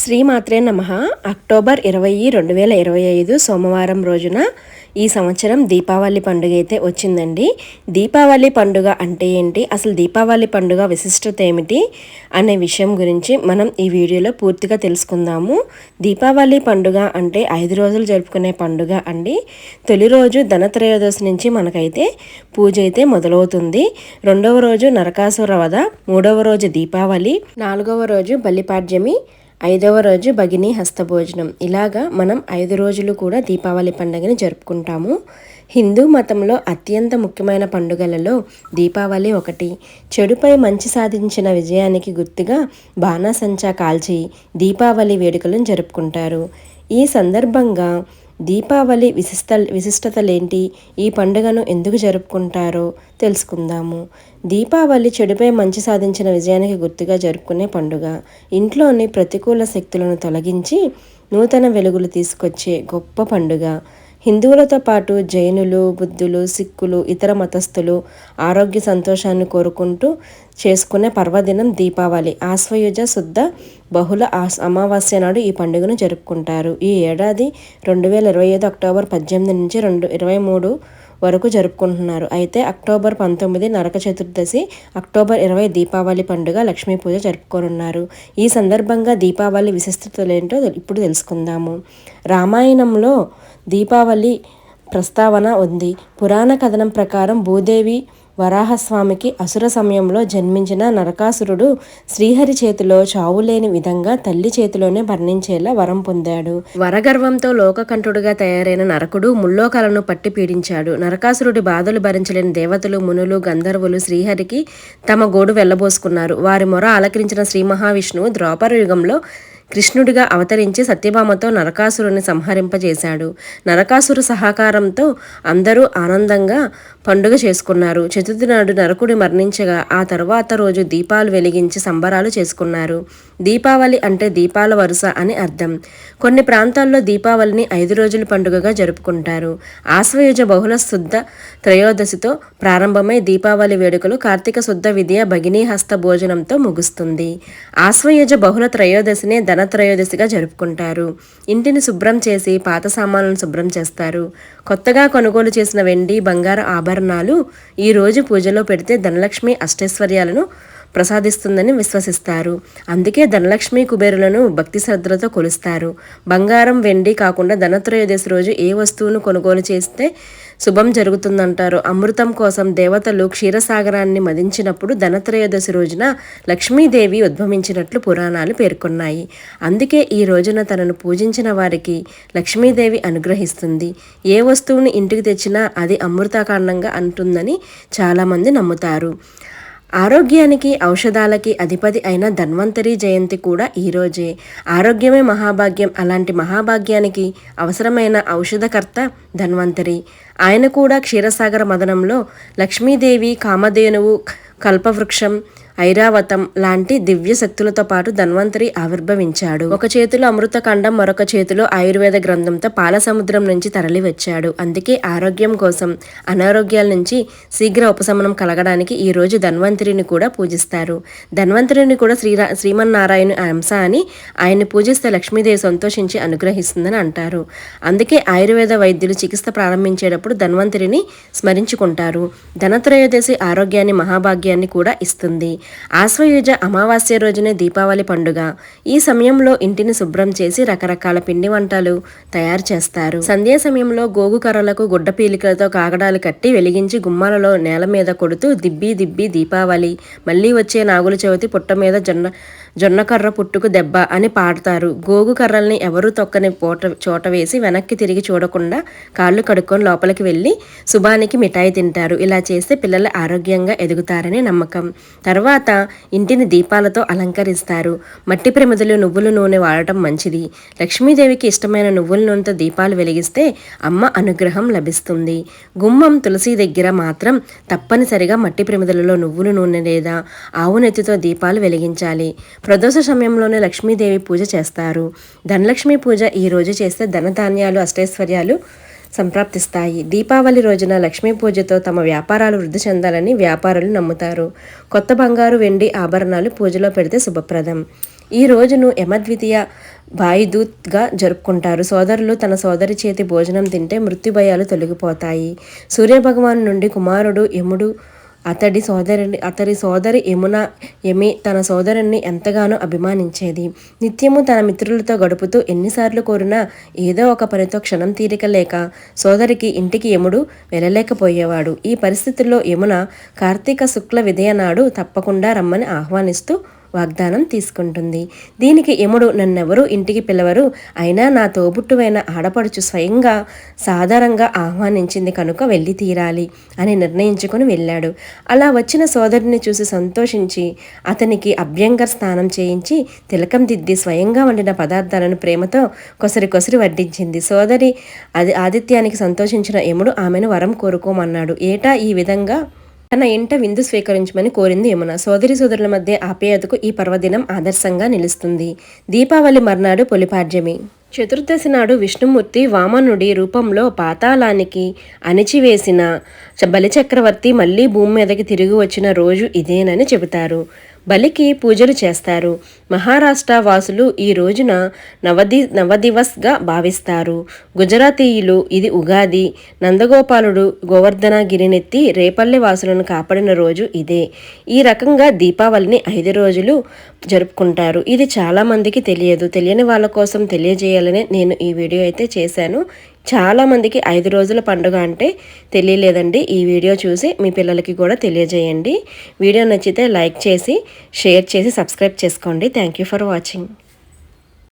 శ్రీమాత్రే నమ. అక్టోబర్ ఇరవై రెండు వేల ఇరవై ఐదు సోమవారం రోజున ఈ సంవత్సరం దీపావళి పండుగ అయితే వచ్చిందండి. దీపావళి పండుగ అంటే ఏంటి? అసలు దీపావళి పండుగ విశిష్టత ఏమిటి? అనే విషయం గురించి మనం ఈ వీడియోలో పూర్తిగా తెలుసుకుందాము. దీపావళి పండుగ అంటే ఐదు రోజులు జరుపుకునే పండుగ అండి. తొలి రోజు ధనత్రయోదశి నుంచి మనకైతే పూజ అయితే మొదలవుతుంది. రెండవ రోజు నరకాసుర వధ మూడవ రోజు దీపావళి నాలుగవ రోజు బలిపాడ్యమి ఐదవ రోజు భగిని హస్తభోజనం. ఇలాగా మనం ఐదు రోజులు కూడా దీపావళి పండుగని జరుపుకుంటాము. హిందూ మతంలో అత్యంత ముఖ్యమైన పండుగలలో దీపావళి ఒకటి. చెడుపై మంచి సాధించిన విజయానికి గుర్తుగా బాణాసంచా కాల్చి దీపావళి వేడుకలను జరుపుకుంటారు. ఈ సందర్భంగా దీపావళి విశిష్ట విశిష్టతలేంటి? ఈ పండుగను ఎందుకు జరుపుకుంటారో తెలుసుకుందాము. దీపావళి చెడుపై మంచి సాధించిన విజయానికి గుర్తుగా జరుపుకునే పండుగ. ఇంట్లోని ప్రతికూల శక్తులను తొలగించి నూతన వెలుగులు తీసుకొచ్చే గొప్ప పండుగ. హిందువులతో పాటు జైనులు బుద్ధులు సిక్కులు ఇతర మతస్థులు ఆరోగ్య సంతోషాన్ని కోరుకుంటూ చేసుకునే పర్వదినం దీపావళి. ఆశ్వయుజ శుద్ధ బహుళ అమావాస్య నాడు ఈ పండుగను జరుపుకుంటారు. ఈ ఏడాది రెండు వేల ఇరవై ఐదు అక్టోబర్ పద్దెనిమిది నుంచి రెండు ఇరవై మూడు వరకు జరుపుకుంటున్నారు. అయితే అక్టోబర్ పంతొమ్మిది నరక చతుర్దశి అక్టోబర్ ఇరవై దీపావళి పండుగ లక్ష్మీ పూజ జరుపుకోనున్నారు. ఈ సందర్భంగా దీపావళి విశిష్టతలేంటో ఇప్పుడు తెలుసుకుందాము. రామాయణంలో దీపావళి ప్రస్తావన ఉంది. పురాణ కథనం ప్రకారం భూదేవి వరాహస్వామికి అసుర సమయంలో జన్మించిన నరకాసురుడు శ్రీహరి చేతిలో చావులేని విధంగా తల్లి చేతిలోనే వర్ణించేలా వరం పొందాడు. వరగర్వంతో లోకకంఠుడుగా తయారైన నరకుడు ముల్లోకాలను పట్టి పీడించాడు. నరకాసురుడి బాధలు భరించలేని దేవతలు మునులు గంధర్వులు శ్రీహరికి తమ గోడు వెళ్ళబోసుకున్నారు వారి మొర ఆలకరించిన శ్రీ మహావిష్ణువు ద్రోపర యుగంలో కృష్ణుడిగా అవతరించి సత్యభామతో నరకాసురుని సంహరింపజేశాడు. నరకాసురు సహకారంతో అందరూ ఆనందంగా పండుగ చేసుకున్నారు. చతుర్థి నాడు నరకుడి మరణించగా ఆ తర్వాత రోజు దీపాలు వెలిగించి సంబరాలు చేసుకున్నారు. దీపావళి అంటే దీపాల వరుస అని అర్థం. కొన్ని ప్రాంతాల్లో దీపావళిని ఐదు రోజుల పండుగగా జరుపుకుంటారు. ఆశ్వయుజ బహుళ శుద్ధ త్రయోదశితో ప్రారంభమై దీపావళి వేడుకలు కార్తీక శుద్ధ విద్య భగినీ హస్త భోజనంతో ముగుస్తుంది. ఆశ్వయుజ బహుళ త్రయోదశినే ధన ధనత్రయోదశిగా జరుపుకుంటారు. ఇంటిని శుభ్రం చేసి పాత సామాన్లను శుభ్రం చేస్తారు. కొత్తగా కొనుగోలు చేసిన వెండి బంగారు ఆభరణాలు ఈరోజు పూజలో పెడితే ధనలక్ష్మి అష్టైశ్వర్యాలను ప్రసాదిస్తుందని విశ్వసిస్తారు. అందుకే ధనలక్ష్మి కుబేరులను భక్తి శ్రద్ధలతో కొలుస్తారు. బంగారం వెండి కాకుండా ధనత్రయోదశి రోజు ఏ వస్తువును కొనుగోలు చేస్తే శుభం జరుగుతుందంటారు. అమృతం కోసం దేవతలు క్షీరసాగరాన్ని మదించినప్పుడు ధనత్రయోదశి రోజున లక్ష్మీదేవి ఉద్భవించినట్లు పురాణాలు పేర్కొన్నాయి. అందుకే ఈ రోజున తనను పూజించిన వారికి లక్ష్మీదేవి అనుగ్రహిస్తుంది. ఏ వస్తువుని ఇంటికి తెచ్చినా అది అమృతకాండంగా అంటుందని చాలామంది నమ్ముతారు. ఆరోగ్యానికి ఔషధాలకి అధిపతి అయిన ధన్వంతరి జయంతి కూడా ఈరోజే ఆరోగ్యమే మహాభాగ్యం. అలాంటి మహాభాగ్యానికి అవసరమైన ఔషధకర్త ధన్వంతరి. ఆయన కూడా క్షీరసాగర మదనంలో లక్ష్మీదేవి కామధేనువు కల్పవృక్షం ఐరావతం లాంటి దివ్య శక్తులతో పాటు ధన్వంతరి ఆవిర్భవించాడు. ఒక చేతిలో అమృతఖండం మరొక చేతిలో ఆయుర్వేద గ్రంథంతో పాల సముద్రం నుంచి తరలి వచ్చాడు అందుకే ఆరోగ్యం కోసం అనారోగ్యాల నుంచి శీఘ్ర ఉపశమనం కలగడానికి ఈ రోజు ధన్వంతరిని కూడా పూజిస్తారు. ధన్వంతరిని కూడా శ్రీరా శ్రీమన్నారాయణ అంశ అని ఆయన్ని పూజిస్తే లక్ష్మీదేవి సంతోషించి అనుగ్రహిస్తుందని అంటారు. అందుకే ఆయుర్వేద వైద్యులు చికిత్స ప్రారంభించేటప్పుడు ధన్వంతరిని స్మరించుకుంటారు. ధనత్రయోదశి ఆరోగ్యాన్ని మహాభాగ్యాన్ని కూడా ఇస్తుంది. ఆశ్వయుజ అమావాస్య రోజునే దీపావళి పండుగ. ఈ సమయంలో ఇంటిని శుభ్రం చేసి రకరకాల పిండి వంటలు తయారు చేస్తారు. సంధ్యా సమయంలో గోగు కర్రలకు గుడ్డ పీలికలతో కాగడాలు కట్టి వెలిగించి గుమ్మాలలో నేల మీద కొడుతూ దిబ్బి దిబ్బి దీపావళి. మళ్ళీ వచ్చే నాగుల చవితి పుట్ట మీద జొన్న జొన్నకర్ర పుట్టుకు దెబ్బ అని పాడతారు. గోగు కర్రల్ని ఎవరు తొక్కని పోట చోట వేసి వెనక్కి తిరిగి చూడకుండా కాళ్ళు కడుక్కొని లోపలికి వెళ్ళి శుభానికి మిఠాయి తింటారు. ఇలా చేస్తే పిల్లలు ఆరోగ్యంగా ఎదుగుతారని నమ్మకం. తర్వాత ఇంటిని దీపాలతో అలంకరిస్తారు. మట్టి ప్రమిదలు నువ్వుల నూనె వాడటం మంచిది. లక్ష్మీదేవికి ఇష్టమైన నువ్వుల నూనెతో దీపాలు వెలిగిస్తే అమ్మ అనుగ్రహం లభిస్తుంది. గుమ్మం తులసి దగ్గర మాత్రం తప్పనిసరిగా మట్టి ప్రమిదలలో నువ్వుల నూనె లేదా ఆవు నెత్తితో దీపాలు వెలిగించాలి. ప్రదోష సమయంలోనే లక్ష్మీదేవి పూజ చేస్తారు. ధనలక్ష్మి పూజ ఈ రోజు చేస్తే ధనధాన్యాలు అష్టైశ్వర్యాలు సంప్రాప్తిస్తాయి. దీపావళి రోజున లక్ష్మీ పూజతో తమ వ్యాపారాలు వృద్ధి చెందాలని వ్యాపారులు నమ్ముతారు. కొత్త బంగారు వెండి ఆభరణాలు పూజలో పెడితే శుభప్రదం. ఈ రోజును యమద్వితీయ వాయుదూత్గా జరుపుకుంటారు. సోదరులు తన సోదరి చేతి భోజనం తింటే మృత్యుభయాలు తొలగిపోతాయి. సూర్యభగవాను నుండి కుమారుడు యముడు అతడి సోదరుని అతడి సోదరి యమున యమి తన సోదరుణ్ణి ఎంతగానో అభిమానించేది. నిత్యము తన మిత్రులతో గడుపుతూ ఎన్నిసార్లు కోరినా ఏదో ఒక పనితో క్షణం తీరిక లేక సోదరికి ఇంటికి యముడు వెళ్ళలేకపోయేవాడు. ఈ పరిస్థితుల్లో యమున కార్తీక శుక్ల విదయనాడు తప్పకుండా రమ్మని ఆహ్వానిస్తూ వాగ్దానం తీసుకుంటుంది. దీనికి యముడు నన్నెవరూ? ఇంటికి పిలవరు. అయినా నా తోబుట్టువైన ఆడపడుచు స్వయంగా సాధారణంగా ఆహ్వానించింది కనుక వెళ్ళి తీరాలి అని నిర్ణయించుకుని వెళ్ళాడు. అలా వచ్చిన సోదరుని చూసి సంతోషించి అతనికి అభ్యంగర్ స్నానం చేయించి తిలకం దిద్ది స్వయంగా వండిన పదార్థాలను ప్రేమతో కొసరి కొసరి వడ్డించింది. సోదరి అది ఆదిత్యానికి సంతోషించిన యముడు ఆమెను వరం కోరుకోమన్నాడు. ఏటా ఈ విధంగా? తన ఇంట విందు స్వీకరించమని కోరింది యమున. సోదరి సోదరుల మధ్య ఆప్యాయతకు ఈ పర్వదినం ఆదర్శంగా నిలుస్తుంది. దీపావళి మర్నాడు పొలిపాడ్యమి. చతుర్దశి నాడు విష్ణుమూర్తి వామనుడి రూపంలో పాతాళానికి అణిచివేసిన బలిచక్రవర్తి మళ్ళీ భూమి మీదకి తిరిగి వచ్చిన రోజు ఇదేనని చెబుతారు. బలికి పూజలు చేస్తారు. మహారాష్ట్ర వాసులు ఈ రోజున నవది నవదివస్గా భావిస్తారు. గుజరాతీయులు ఇది ఉగాది. నందగోపాలుడు గోవర్ధన గిరినెత్తి రేపల్లె వాసులను కాపాడిన రోజు ఇదే. ఈ రకంగా దీపావళిని ఐదు రోజులు జరుపుకుంటారు. ఇది చాలామందికి తెలియదు. తెలియని వాళ్ళ కోసం తెలియజేయాలని నేను ఈ వీడియో అయితే చేశాను. చాలామందికి ఐదు రోజుల పండుగ అంటే తెలియలేదండి. ఈ వీడియో చూసి మీ పిల్లలకి కూడా తెలియజేయండి. వీడియో నచ్చితే లైక్ చేసి షేర్ చేసి సబ్స్క్రైబ్ చేసుకోండి. Thank you for watching